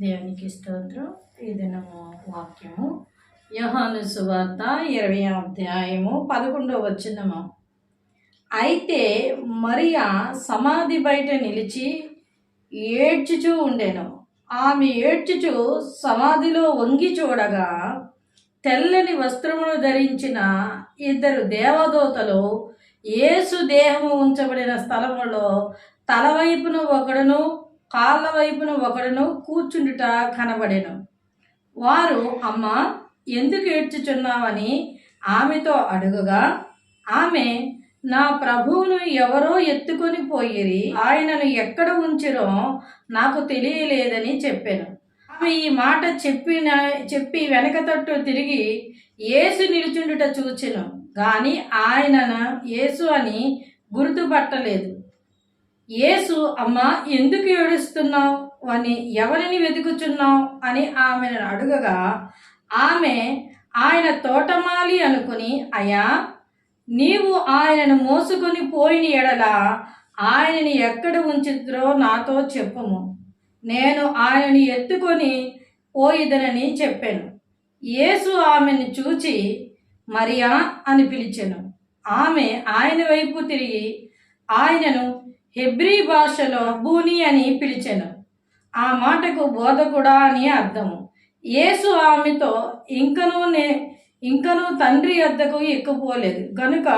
దేవునికి స్తోత్రం. ఈ దినము వాక్యము. యహాను సువార్త ఇరవై అధ్యాయము పదకొండవ వచ్చినము అయితే మరియా సమాధి బయట నిలిచి ఏడ్చుచూ ఉండెను. ఆమె ఏడ్చుచూ సమాధిలో వంగి చూడగా తెల్లని వస్త్రమును ధరించిన ఇద్దరు దేవదూతలు యేసు దేహము ఉంచబడిన స్థలములో తలవైపున ఒకడును కాళ్ళ వైపున ఒకడును కూర్చుండుట కనబడెను. వారు అమ్మ ఎందుకు ఏడ్చుచున్నావని ఆమెతో అడుగగా ఆమె నా ప్రభువును ఎవరో ఎత్తుకొని పోయిరి ఆయనను ఎక్కడ ఉంచిరో నాకు తెలియలేదని చెప్పాను. ఆమె ఈ మాట చెప్పిన చెప్పి వెనక తట్టు తిరిగి ఏసు నిలుచుండుట చూచెను. కానీ ఆయనను ఏసు అని గుర్తుపట్టలేదు. యేసు అమ్మ ఎందుకు ఏడుస్తున్నావు? అని ఎవరిని వెతుకుచున్నావు? అని ఆమెను అడుగగా ఆమె ఆయన తోటమాలి అనుకుని అయ్యా నీవు ఆయనను మోసుకొని పోయిన ఎడల ఆయనని ఎక్కడ ఉంచుద్రో నాతో చెప్పుము. నేను ఆయనని ఎత్తుకొని పోయిదనని చెప్పాను. యేసు ఆమెను చూచి మరియా అని పిలిచాను. ఆమె ఆయన వైపు తిరిగి ఆయనను హెబ్రీ భాషలో భూని అని పిలిచెను. ఆ మాటకు బోధకుడా అని అర్థము. యేసు ఆమెతో ఇంకనూ నే ఇంకనూ తండ్రి వద్దకు ఎక్కుపోలేదు. గనుక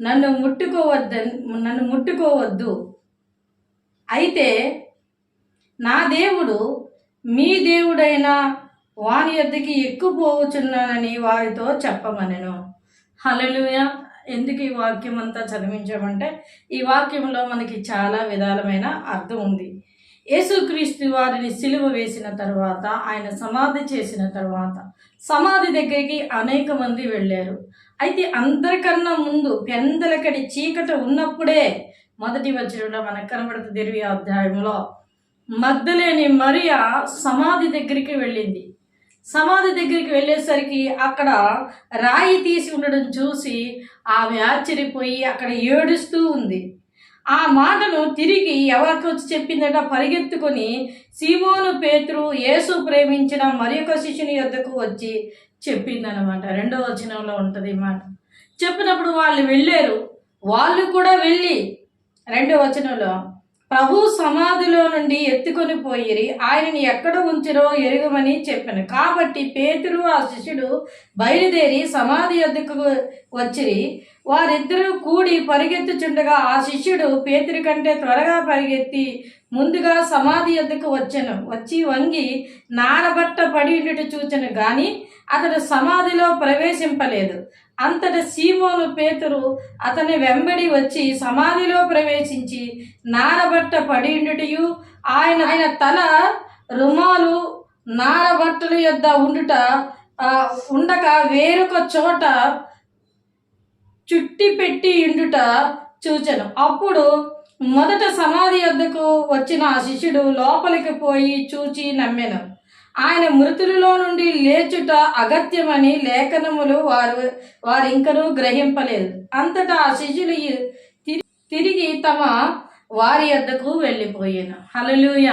నన్ను ముట్టుకోవద్దని నన్ను ముట్టుకోవద్దు. అయితే నా దేవుడు మీ దేవుడైన వాని యొద్దకి ఎక్కుపోవచ్చున్నానని వారితో చెప్పమనెను. హలలుయ ఎందుకు ఈ వాక్యం అంతా చదివించామంటే ఈ వాక్యంలో మనకి చాలా విధాలమైన అర్థం ఉంది. యేసుక్రీస్తు వారిని సిలువ వేసిన తర్వాత ఆయన సమాధి చేసిన తర్వాత సమాధి దగ్గరికి అనేక మంది వెళ్ళారు. అయితే అందరికన్నా ముందు పెందలకడి చీకట ఉన్నప్పుడే మొదటి వచ్చినలో మనకు కనబడుతుంది ఇరవై అధ్యాయంలో మద్దలేని మరియా సమాధి దగ్గరికి వెళ్ళింది. సమాధి దగ్గరికి వెళ్ళేసరికి అక్కడ రాయి తీసి ఉండడం చూసి ఆమె ఆశ్చర్యపోయి అక్కడ ఏడుస్తూ ఉంది. ఆ మాటను తిరిగి ఎవరికి వచ్చి చెప్పిందట పరిగెత్తుకొని సీమోను పేతురు యేసు ప్రేమించిన మరి ఒక శిష్యుని యొద్దకు వచ్చి చెప్పిందనమాట రెండో వచనంలో ఉంటుంది మాట. చెప్పినప్పుడు వాళ్ళు వెళ్ళారు. వాళ్ళు కూడా వెళ్ళి రెండో వచనంలో ప్రభు సమాధిలో నుండి ఎత్తుకొని పోయిరి. ఆయనని ఎక్కడ ఉంచిరో ఎరుగమని చెప్పాను. కాబట్టి పేతురు ఆ శిష్యుడు బయలుదేరి సమాధి ఎద్దుకు వచ్చిరి. వారిద్దరూ కూడి పరిగెత్తుచుండగా ఆ శిష్యుడు పేతురి కంటే త్వరగా పరిగెత్తి ముందుగా సమాధి ఎద్దుకు వచ్చాను. వచ్చి వంగి నారబట్ట పడి ఉండుట చూచను గాని అతడు సమాధిలో ప్రవేశింపలేదు. అంతట సీమోను పేతురు అతని వెంబడి వచ్చి సమాధిలో ప్రవేశించి నారబట్ట పడిండుటయు ఆయన ఆయన తల రుమాలు నారబట్టల యొద్ద ఉండుట ఉండక వేరొక చోట చుట్టి పెట్టి ఇండుట చూచను. అప్పుడు మొదట సమాధి యొద్దకు వచ్చిన ఆ శిష్యుడు లోపలికి పోయి చూచి నమ్మెను. ఆయన మృతులలో నుండి లేచుట అగత్యమని లేఖనములు వారు వారు ఇంకను గ్రహింపలేదు. అంతటా ఆ శిష్యులు తి- తిరిగి తమ వారి వద్దకు వెళ్ళిపోయాను. హలలుయ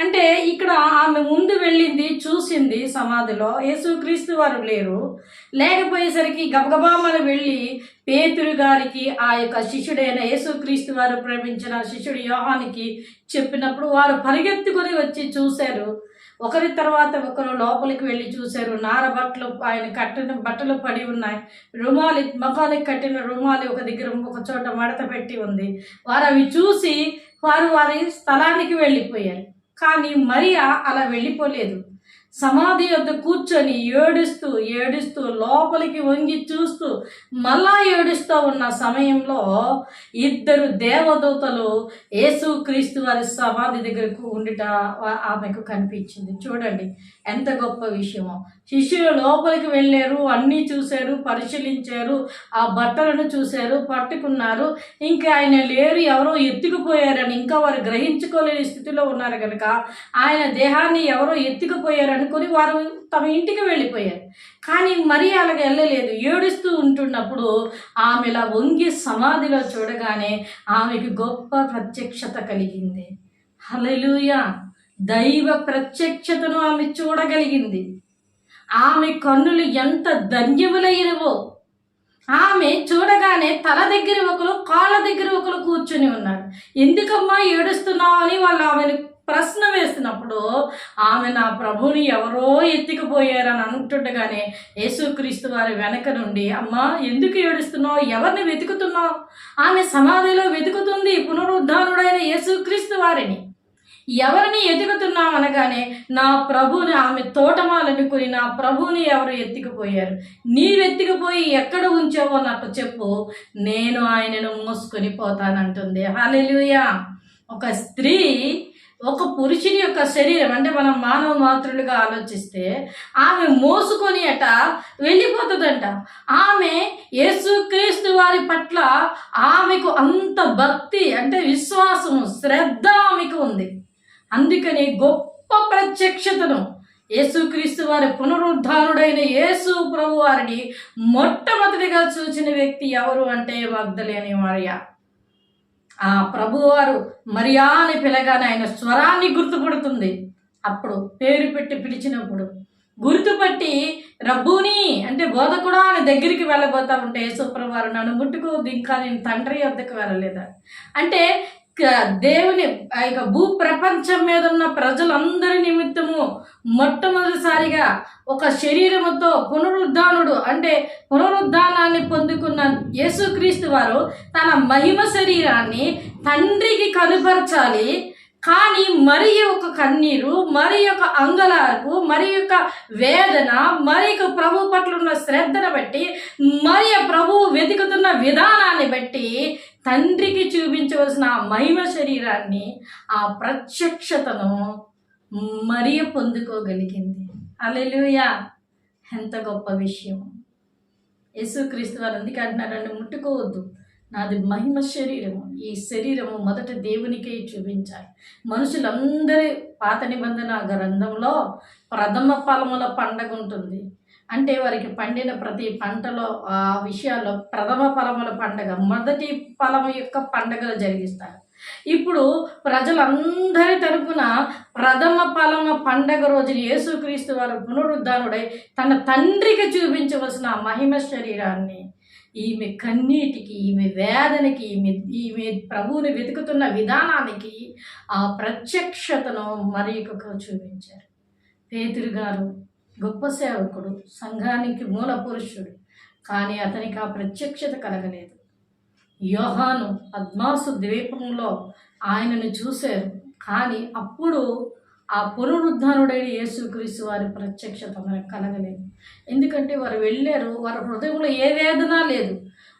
అంటే ఇక్కడ ఆమె ముందు వెళ్ళింది చూసింది సమాధిలో. యేసుక్రీస్తు వారు లేరు. లేకపోయేసరికి గబగబామని వెళ్ళి పేతురు గారికి ఆ యొక్క శిష్యుడైన యేసుక్రీస్తు వారు ప్రేమించిన శిష్యుడు యోహానికి చెప్పినప్పుడు వారు పరిగెత్తుకొని వచ్చి చూశారు. ఒకరి తర్వాత ఒకరు లోపలికి వెళ్ళి చూశారు. నార బట్టలు ఆయన కట్టిన బట్టలు పడి ఉన్నాయి. రుమాలి మొఖానికి కట్టిన రుమాలి ఒక దగ్గర ఒక చోట మడత పెట్టి ఉంది. వారు అవి చూసి వారు వారి స్థలానికి వెళ్ళిపోయారు. కానీ మరియా అలా వెళ్ళిపోలేదు. సమాధి వద్ద కూర్చొని ఏడుస్తూ ఏడుస్తూ లోపలికి వంగి చూస్తూ మళ్ళా ఏడుస్తూ ఉన్న సమయంలో ఇద్దరు దేవదూతలు యేసు క్రీస్తు వారి సమాధి దగ్గరకు ఉండుట ఆమెకు కనిపించింది. చూడండి ఎంత గొప్ప విషయమో. శిష్యులు లోపలికి వెళ్ళారు అన్నీ చూశారు పరిశీలించారు ఆ బట్టలను చూశారు పట్టుకున్నారు. ఇంకా ఆయన లేరు ఎవరో ఎత్తుకుపోయారని ఇంకా వారు గ్రహించుకోలేని స్థితిలో ఉన్నారు కనుక ఆయన దేహాన్ని ఎవరో ఎత్తుకుపోయారని అనుకుని వారు తమ ఇంటికి వెళ్ళిపోయారు. కానీ మరీ అలాగ వెళ్ళలేదు. ఏడుస్తూ ఉంటున్నప్పుడు ఆమె ఇలా వంగి సమాధిలో చూడగానే ఆమెకి గొప్ప ప్రత్యక్షత కలిగింది. హలలుయ దైవ ప్రత్యక్షతను ఆమె చూడగలిగింది. ఆమె కన్నులు ఎంత ధన్యములైనవో! ఆమె చూడగానే తల దగ్గర ఒకరు కాళ్ళ దగ్గర ఒకరు కూర్చొని ఉన్నారు. ఎందుకమ్మా ఏడుస్తున్నావు అని వాళ్ళు ఆమెను ప్రశ్న వేస్తున్నప్పుడు ఆమె నా ప్రభుని ఎవరో ఎత్తికిపోయారని అనుకుంటుండగానే యేసుక్రీస్తు వారి వెనక నుండి అమ్మా ఎందుకు ఏడుస్తున్నావు? ఎవరిని వెతుకుతున్నావు? ఆమె సమాధిలో వెతుకుతుంది పునరుద్ధానుడైన యేసుక్రీస్తు వారిని. ఎవరిని ఎదుగుతున్నాం అనగానే నా ప్రభుని ఆమె తోటమాలనుకుని నా ప్రభుని ఎవరు ఎత్తుకుపోయారు? నీవెత్తుకుపోయి ఎక్కడ ఉంచావో నాకు చెప్పు. నేను ఆయనను మోసుకొని పోతానంటుంది. హాలెలుయా ఒక స్త్రీ ఒక పురుషుని యొక్క శరీరం అంటే మనం మానవ మాతృలుగా ఆలోచిస్తే ఆమె మోసుకొని అట వెళ్ళిపోతుందంట. ఆమె యేసుక్రీస్తు వారి పట్ల ఆమెకు అంత భక్తి అంటే విశ్వాసము శ్రద్ధ ఆమెకు ఉంది. అందుకని గొప్ప ప్రత్యక్షతను యేసుక్రీస్తు వారి పునరుద్ధారుడైన యేసు ప్రభు వారిని మొట్టమొదటిగా చూసిన వ్యక్తి ఎవరు అంటే వాగ్దలేని మరియ ఆ ప్రభువారు మరియా అని పిలగానే ఆయన స్వరాన్ని గుర్తుపడుతుంది. అప్పుడు పేరు పెట్టి పిలిచినప్పుడు గుర్తుపట్టి రబ్బుని అంటే బోధకుడా ఆయన దగ్గరికి వెళ్ళబోతా ఉంటే యేసుప్రభువారు నన్ను ముట్టుకో ఇంకా నేను తండ్రి వద్దకు వెళ్ళలేదా? అంటే దేవుని ఆ యొక్క భూ ప్రపంచం మీద ఉన్న ప్రజలందరి నిమిత్తము మొట్టమొదటిసారిగా ఒక శరీరముతో పునరుద్ధానుడు అంటే పునరుద్ధానాన్ని పొందుకున్న యేసుక్రీస్తు వారు తన మహిమ శరీరాన్ని తండ్రికి కనుపరచాలి. కానీ మరి ఒక కన్నీరు మరి యొక్క అంగలార్పు మరి యొక్క వేదన మరి ఒక ప్రభు పట్ల ఉన్న శ్రద్ధను బట్టి మరి ప్రభు ప్రభువు వెతుకుతున్న విధానాన్ని బట్టి తండ్రికి చూపించవలసిన ఆ మహిమ శరీరాన్ని ఆ ప్రత్యక్షతను మరియ పొందుకోగలిగింది. అలెలుయా ఎంత గొప్ప విషయం. యేసుక్రీస్తు వారు అందుకే అంటున్నారండి ముట్టుకోవద్దు. నాది మహిమ శరీరము. ఈ శరీరము మొదట దేవునికే చూపించాలి. మనుషులందరి పాత నిబంధన గ్రంథంలో ప్రథమ ఫలముల పండగ ఉంటుంది. అంటే వారికి పండిన ప్రతి పంటలో ఆ విషయాల్లో ప్రథమ ఫలముల పండగ మొదటి ఫలము యొక్క పండగలు జరిగిస్తారు ఇప్పుడు ప్రజలందరి తరపున ప్రథమ ఫలమ పండగ రోజున యేసుక్రీస్తు వారు పునరుద్ధానుడై తన తండ్రికి చూపించవలసిన మహిమ శరీరాన్ని. ఈమె కన్నీటికి ఈమె వేదనకి ఈమె ఈమె ప్రభువుని వెతుకుతున్న విధానానికి ఆ ప్రత్యక్షతను మరి చూపించారు. పేతురు గారు గొప్ప సేవకుడు సంఘానికి మూల పురుషుడు కానీ అతనికి ఆ ప్రత్యక్షత కలగలేదు. యోహాను పద్మాసు ద్వీపంలో ఆయనను చూశారు. కానీ అప్పుడు ఆ పునరుద్ధానుడైన యేసుక్రీస్తు వారి ప్రత్యక్షత మనకు కలగలేదు. ఎందుకంటే వారు వెళ్ళారు వారి హృదయంలో ఏ వేదన లేదు.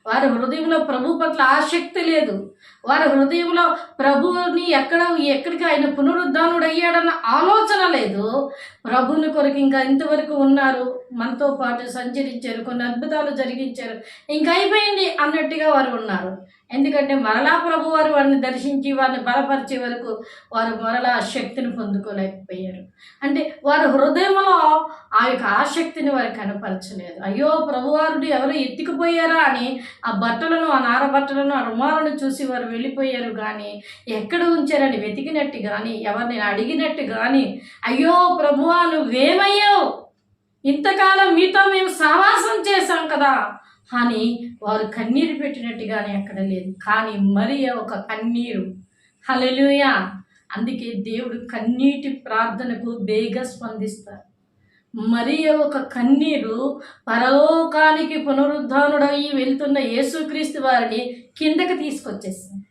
వారి హృదయంలో ప్రభు పట్ల ఆసక్తి లేదు. వారి హృదయంలో ప్రభువుని ఎక్కడ ఎక్కడికి ఆయన పునరుద్ధానుడు అయ్యాడన్న ఆలోచన లేదు. ప్రభుని కొరకు ఇంకా ఇంతవరకు ఉన్నారు. మనతో పాటు సంచరించారు కొన్ని అద్భుతాలు జరిగించారు. ఇంకా అయిపోయింది అన్నట్టుగా వారు ఉన్నారు. ఎందుకంటే మరలా ప్రభు వారు వారిని దర్శించి వారిని బలపరిచే వరకు వారు మరలా శక్తిని పొందుకోలేకపోయారు. అంటే వారి హృదయంలో ఆ యొక్క ఆసక్తిని వారు కనపరచలేదు. అయ్యో ప్రభువారుడు ఎవరు ఎత్తుకుపోయారా అని ఆ బట్టలను ఆ నార బట్టలను ఆ రుమాలను చూసి వారు వెళ్ళిపోయారు కానీ ఎక్కడ ఉంచారని వెతికినట్టు కానీ ఎవరిని అడిగినట్టు కానీ అయ్యో ప్రభువా నువ్వేమయ్యావు ఇంతకాలం మీతో మేము సహవాసం చేశాం కదా అని వారు కన్నీరు పెట్టినట్టుగానే అక్కడ లేదు. కానీ మరి ఒక కన్నీరు. హలలుయ అందుకే దేవుడు కన్నీటి ప్రార్థనకు బేగ స్పందిస్తారు. మరి ఒక కన్నీరు పరలోకానికి పునరుద్ధానుడయ్యి వెళ్తున్న యేసుక్రీస్తు వారిని కిందకి తీసుకొచ్చేసింది.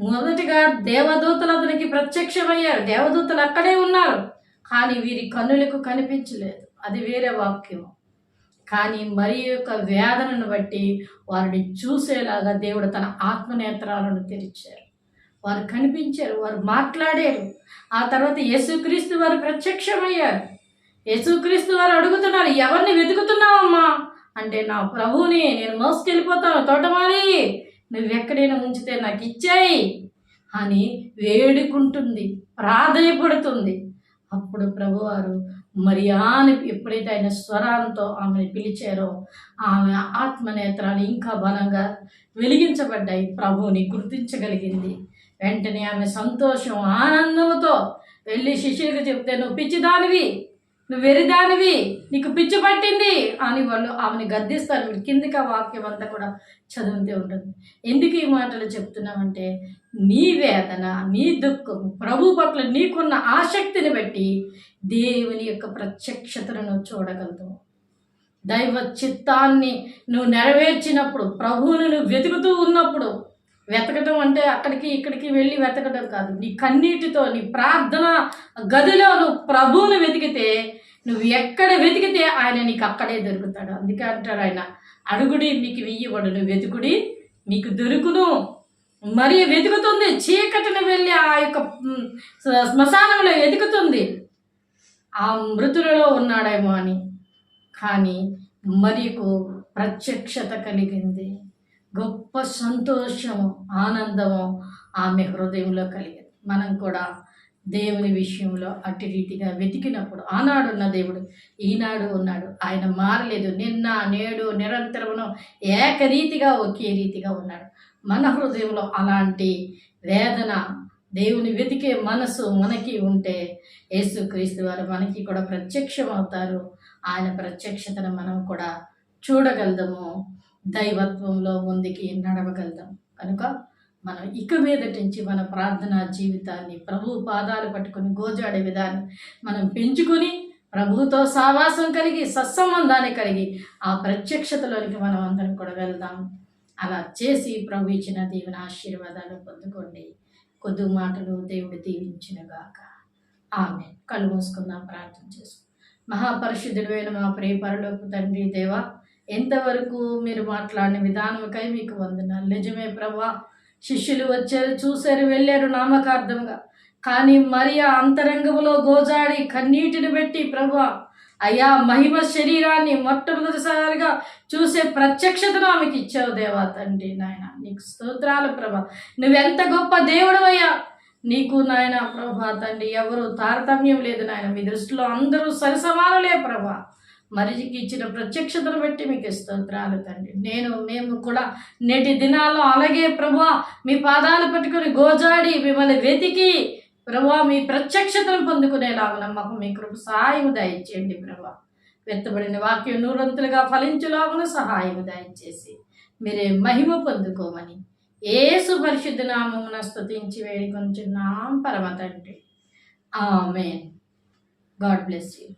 మొదటిగా దేవదూతలు అతనికి ప్రత్యక్షమయ్యారు. దేవదూతలు అక్కడే ఉన్నారు. కానీ వీరి కన్నులకు కనిపించలేదు. అది వేరే వాక్యం. కానీ మరి యొక్క వేదనను బట్టి వారిని చూసేలాగా దేవుడు తన ఆత్మనేత్రాలను తెరిచారు. వారు కనిపించారు. వారు మాట్లాడారు. ఆ తర్వాత యేసుక్రీస్తు వారు ప్రత్యక్షమయ్యారు. యేసుక్రీస్తు వారు అడుగుతున్నారు ఎవరిని వెతుకుతున్నావమ్మా? అంటే నా ప్రభువుని నేను మోసుకెళ్ళిపోతాను తోటమాలి. నువ్వు ఎక్కడైనా ఉంచితే నాకు ఇచ్చాయి అని వేడుకుంటుంది ప్రాధాయపడుతుంది. అప్పుడు ప్రభువారు మరి ఆమె ఎప్పుడైతే ఆయన స్వరాలతో ఆమెను పిలిచారో ఆమె ఆత్మనేత్రాలు ఇంకా బలంగా వెలిగించబడ్డాయి ప్రభువుని గుర్తించగలిగింది. వెంటనే ఆమె సంతోషం ఆనందంతో వెళ్ళి శిష్యులకు చెప్తే నువ్వు పిచ్చిదానివి నువ్వు వెరిదానివి నీకు పిచ్చి పట్టింది అని వాళ్ళు ఆమెను గద్దిస్తారు. మీరు కిందికి ఆ వాక్యం అంతా కూడా చదువుతూ ఉంటుంది. ఎందుకు ఈ మాటలు చెప్తున్నామంటే నీ వేదన నీ దుఃఖం ప్రభు పట్ల నీకున్న ఆసక్తిని బట్టి దేవుని యొక్క ప్రత్యక్షతను నువ్వు చూడగలుగుతావు. దైవ చిత్తాన్ని నువ్వు నెరవేర్చినప్పుడు ప్రభువును నువ్వు వెతుకుతూ ఉన్నప్పుడు వెతకడం అంటే అక్కడికి ఇక్కడికి వెళ్ళి వెతకడం కాదు. నీ కన్నీటితో నీ ప్రార్థన గదిలో నువ్వు ప్రభువును వెతికితే నువ్వు ఎక్కడ వెతికితే ఆయన నీకు అక్కడే దొరుకుతాడు. అందుకే అంటాడు ఆయన అడుగుడి మీకు వెయ్యబడును నువ్వు వెతుకుడి మీకు దొరుకును. మరి వెతుకుతుంది చీకటిని వెళ్ళి ఆ యొక్క శ్మశానంలో వెతుకుతుంది. ఆ మృతులలో ఉన్నాడేమో అని. కానీ మరియకు ప్రత్యక్షత కలిగింది. గొప్ప సంతోషము ఆనందము ఆమె హృదయంలో కలిగింది. మనం కూడా దేవుని విషయంలో అటు రీతిగా వెతికినప్పుడు ఆనాడు ఉన్న దేవుడు ఈనాడు ఉన్నాడు ఆయన మారలేదు నిన్న నేడు నిరంతరమును ఏకరీతిగా ఒకే రీతిగా ఉన్నాడు. మన హృదయంలో అలాంటి వేదన దేవుని వెతికే మనసు మనకి ఉంటే యేసుక్రీస్తు వారు మనకి కూడా ప్రత్యక్షం అవుతారు ఆయన ప్రత్యక్షతను మనం కూడా చూడగలదము. దైవత్వంలో ముందుకి నడవగలుగుతాం. కనుక మనం ఇక మీదటి నుంచి మన ప్రార్థనా జీవితాన్ని ప్రభు పాదాలు పట్టుకొని గోజాడే విధానం మనం పెంచుకొని ప్రభుతో సావాసం కలిగి సత్సంబంధాన్ని కలిగి ఆ ప్రత్యక్షతలోనికి మనం అందరం కూడా వెళ్దాం. అలా చేసి ప్రభు ఇచ్చిన దేవుని ఆశీర్వాదాలు పొందుకోండి. కొద్ది మాటలు దేవుడు దీవించినగాక ఆమె కళ్ళు మూసుకుందాం ప్రార్థన చేసుకుందాం. మహాపరిశుద్ధుడైన మా ప్రియ తండ్రి దేవా ఎంతవరకు మీరు మాట్లాడిన విధానంకై మీకు వందనాలు. నిజమే ప్రభా శిష్యులు వచ్చారు చూశారు వెళ్ళారు నామకార్థంగా. కానీ మరియా అంతరంగములో గోజాడి కన్నీటిని పెట్టి ప్రభా అయ్యా మహిమ శరీరాన్ని మొట్టమొదటిసారిగా చూసే ప్రత్యక్షతను ఆమెకి ఇచ్చావు దేవా తండ్రి నాయన. నీకు స్తోత్రాలు ప్రభా. నువ్వెంత గొప్ప దేవుడు అయ్యా నీకు నాయన ప్రభా తండ్రి ఎవరు తారతమ్యం లేదు నాయన. మీ దృష్టిలో అందరూ సరిసమానులే ప్రభా. మరికి ఇచ్చిన ప్రత్యక్షతను బట్టి మీకు స్తోత్రాలు తండ్రి. నేను మేము కూడా నేటి దినాల్లో అలాగే ప్రభా మీ పాదాలు పట్టుకొని గోజాడి మిమ్మల్ని వెతికి ప్రభా మీ ప్రత్యక్షతను పొందుకునేలాగా మాకు మీ కృప సహాయం దయచేయండి ప్రభా వెత్తబడిన వాక్యం నూరంతులుగా ఫలించులాగున సహాయం దయచేసి మీరే మహిమ పొందుకోమని ఏసు పరిశుద్ధ నామమున స్తుతించి వేడుకొంచున్నాం పరమ తండ్రి. ఆమెన్. God bless you.